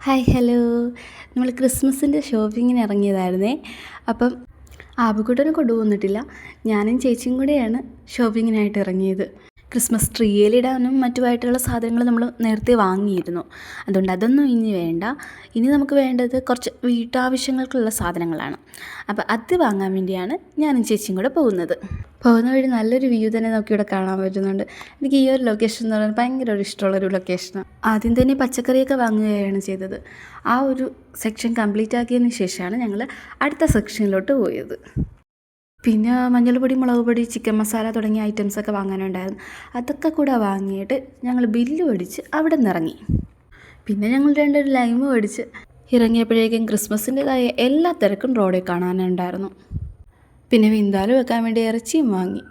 Hi hello. നമ്മൾ ക്രിസ്മസിന്റെ ഷോപ്പിങ്ങിന് ഇറങ്ങിയതായിരുന്നേ. അപ്പം ആബുക്കുട്ടനെ കൊണ്ടുപോന്നിട്ടില്ല ഞാനും ചേച്ചിയും കൂടെയാണ് ഷോപ്പിങ്ങിനായിട്ട് ഇറങ്ങിയത്. ക്രിസ്മസ് ട്രീയിലിടാനും മറ്റുമായിട്ടുള്ള സാധനങ്ങൾ നമ്മൾ നേരത്തെ വാങ്ങിയിരുന്നു. അതുകൊണ്ട് അതൊന്നും ഇനി വേണ്ട. ഇനി നമുക്ക് വേണ്ടത് കുറച്ച് വീട്ടാവശ്യങ്ങൾക്കുള്ള സാധനങ്ങളാണ്. അപ്പോൾ അത് വാങ്ങാൻ വേണ്ടിയാണ് ഞാനും ചേച്ചിയും കൂടെ പോകുന്നത്. പോകുന്ന വഴി നല്ലൊരു വ്യൂ തന്നെ നമുക്ക് ഇവിടെ കാണാൻ പറ്റുന്നുണ്ട്. എനിക്ക് ഈ ഒരു ലൊക്കേഷൻ എന്ന് പറയുന്നത് ഭയങ്കര ഒരു ഇഷ്ടമുള്ളൊരു ലൊക്കേഷനാണ് ആദ്യം തന്നെ പച്ചക്കറിയൊക്കെ വാങ്ങുകയാണ് ചെയ്തത്. ആ ഒരു സെക്ഷൻ കംപ്ലീറ്റ് ആക്കിയതിന് ശേഷമാണ് ഞങ്ങൾ അടുത്ത സെക്ഷനിലോട്ട് പോയത്. പിന്നെ മഞ്ഞൾപ്പൊടി മുളക് പൊടി ചിക്കൻ മസാല തുടങ്ങിയ ഐറ്റംസൊക്കെ വാങ്ങാനുണ്ടായിരുന്നു. അതൊക്കെ കൂടെ വാങ്ങിയിട്ട് ഞങ്ങൾ ബില്ല് മേടിച്ച് അവിടെ നിന്ന് ഇറങ്ങി. പിന്നെ ഞങ്ങൾ രണ്ടൊരു ലൈം മേടിച്ച് ഇറങ്ങിയപ്പോഴേക്കും ക്രിസ്മസിന്റെതായ എല്ലാ തിരക്കും റോഡിൽ കാണാനുണ്ടായിരുന്നു. പിന്നെ വിന്താലു വെക്കാൻ വേണ്ടി ഇറച്ചിയും വാങ്ങി.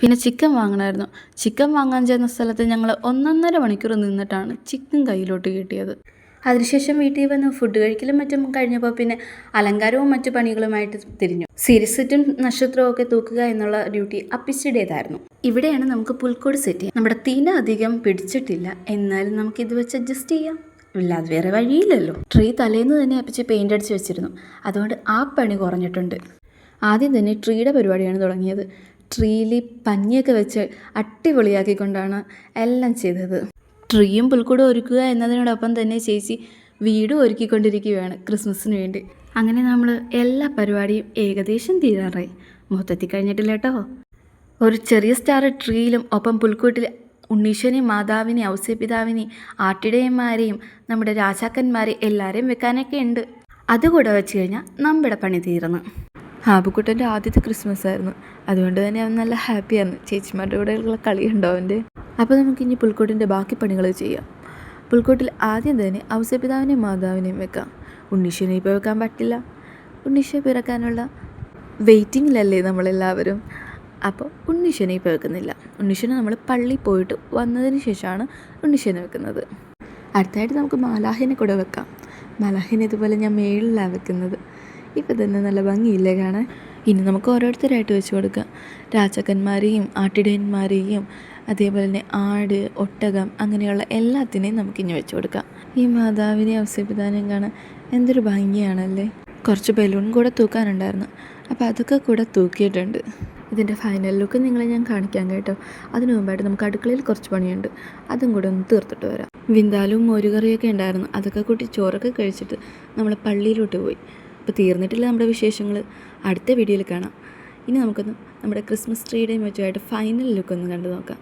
പിന്നെ ചിക്കൻ വാങ്ങണമായിരുന്നു. ചിക്കൻ വാങ്ങാൻ ചെന്ന സ്ഥലത്ത് ഞങ്ങൾ ഒന്നൊന്നര മണിക്കൂർ നിന്നിട്ടാണ് ചിക്കൻ കയ്യിലോട്ട് കിട്ടിയത് അതിനുശേഷം വീട്ടിൽ വന്ന് ഫുഡ് കഴിക്കലും മറ്റും കഴിഞ്ഞപ്പോൾ പിന്നെ അലങ്കാരവും മറ്റു പണികളുമായിട്ട് തിരിഞ്ഞു. സീരിയസിറ്റും നക്ഷത്രവും ഒക്കെ തൂക്കുക എന്നുള്ള ഡ്യൂട്ടി അപ്പിച്ചിടേതായിരുന്നു ഇവിടെയാണ് നമുക്ക് പുൽക്കോട് സെറ്റ് ചെയ്യാം നമ്മുടെ തീന അധികം പിടിച്ചിട്ടില്ല. എന്നാലും നമുക്ക് ഇത് വെച്ച് അഡ്ജസ്റ്റ് ചെയ്യാം. ഇല്ലാതെ വേറെ വഴിയില്ലല്ലോ. ട്രീ തലേന്ന് തന്നെ അപ്പിച്ച് പെയിന്റ് അടിച്ച് വെച്ചിരുന്നു. അതുകൊണ്ട് ആ പണി കുറഞ്ഞിട്ടുണ്ട്. ആദ്യം തന്നെ ട്രീയുടെ പരിപാടിയാണ് തുടങ്ങിയത്. ട്രീയിൽ പഞ്ഞിയൊക്കെ വെച്ച് അടിപൊളിയാക്കിക്കൊണ്ടാണ് എല്ലാം ചെയ്തത്. ട്രീയും പുൽക്കൂടും ഒരുക്കുക എന്നതിനോടൊപ്പം തന്നെ ചേച്ചി വീടും ഒരുക്കിക്കൊണ്ടിരിക്കുകയാണ് ക്രിസ്മസിന് വേണ്ടി. അങ്ങനെ നമ്മൾ എല്ലാ പരിപാടിയും ഏകദേശം തീരാറായി. മൊത്തത്തിൽ കഴിഞ്ഞിട്ടില്ല കേട്ടോ. ഒരു ചെറിയ സ്റ്റാർ ട്രീയിലും ഒപ്പം പുൽക്കൂട്ടിൽ ഉണ്ണീശ്വനെയും മാതാവിനെയും ഔസ്യപിതാവിനെയും ആട്ടിടയന്മാരെയും നമ്മുടെ രാജാക്കന്മാരെ എല്ലാവരെയും വെക്കാനൊക്കെ ഉണ്ട്. അതുകൂടെ വെച്ച് കഴിഞ്ഞാൽ നമ്മുടെ പണി തീർന്നു. ഹാബുക്കുട്ടന്റെ ആദ്യത്തെ ക്രിസ്മസ് ആയിരുന്നു അതുകൊണ്ട് തന്നെ അവൻ നല്ല ഹാപ്പിയായിരുന്നു. ചേച്ചിമാരുടെ കൂടെയുള്ള കളിയുണ്ടോ അവന്റെ? അപ്പോൾ നമുക്കിനി പുൽക്കൂട്ടിന്റെ ബാക്കി പണികൾ ചെയ്യാം. പുൽക്കൂട്ടിൽ ആദ്യം തന്നെ ഔസപിതാവിനെയും മാതാവിനെയും വെക്കാം. ഉണ്ണീശ്വനെ ഇപ്പോൾ വെക്കാൻ പറ്റില്ല. ഉണ്ണീശ്വ പിറക്കാനുള്ള വെയിറ്റിങ്ങിലല്ലേ നമ്മളെല്ലാവരും? അപ്പോൾ ഉണ്ണീഷനെ ഇപ്പോൾ വെക്കുന്നില്ല. ഉണ്ണീഷനെ നമ്മൾ പള്ളി പോയിട്ട് വന്നതിന് ശേഷമാണ് ഉണ്ണീഷനെ വെക്കുന്നത്. അടുത്തായിട്ട് നമുക്ക് മാലാഹിനെ കൂടെ വെക്കാം. മാലാഹിനെ ഇതുപോലെ ഞാൻ മേളിലാണ് വെക്കുന്നത്. ഇപ്പോൾ തന്നെ നല്ല ഭംഗിയില്ലേ കാണാൻ? ഇനി നമുക്ക് ഓരോരുത്തരായിട്ട് വെച്ച് കൊടുക്കാം. രാജാക്കന്മാരെയും ആട്ടിടയന്മാരെയും അതേപോലെ തന്നെ ആട് ഒട്ടകം അങ്ങനെയുള്ള എല്ലാത്തിനെയും നമുക്കിനി വെച്ചു കൊടുക്കാം. ഈ മാതാവിനെ അവസരപ്രധാനം കാണാൻ എന്തൊരു ഭംഗിയാണല്ലേ? കുറച്ച് ബലൂൺ കൂടെ തൂക്കാനുണ്ടായിരുന്നു. അപ്പോൾ അതൊക്കെ കൂടെ തൂക്കിയിട്ടുണ്ട്. ഇതിന്റെ ഫൈനൽ ലുക്ക് നിങ്ങളെ ഞാൻ കാണിക്കാൻ കേട്ടോ. അതിനു മുമ്പായിട്ട് നമുക്ക് അടുക്കളയിൽ കുറച്ച് പണിയുണ്ട്. അതും കൂടെ ഒന്ന് തീർത്തിട്ട് വരാം. വിന്താലും മോരുകറിയൊക്കെ ഉണ്ടായിരുന്നു. അതൊക്കെ കൂട്ടി ചോറൊക്കെ കഴിച്ചിട്ട് നമ്മൾ പള്ളിയിലോട്ട് പോയി. അപ്പോൾ തീർന്നിട്ടില്ല നമ്മുടെ വിശേഷങ്ങൾ അടുത്ത വീഡിയോയിൽ കാണാം. ഇനി നമുക്കൊന്ന് നമ്മുടെ ക്രിസ്മസ് ട്രീയുടെയും മറ്റുമായിട്ട് ഫൈനൽ ലുക്ക് ഒന്ന് കണ്ടു നോക്കാം.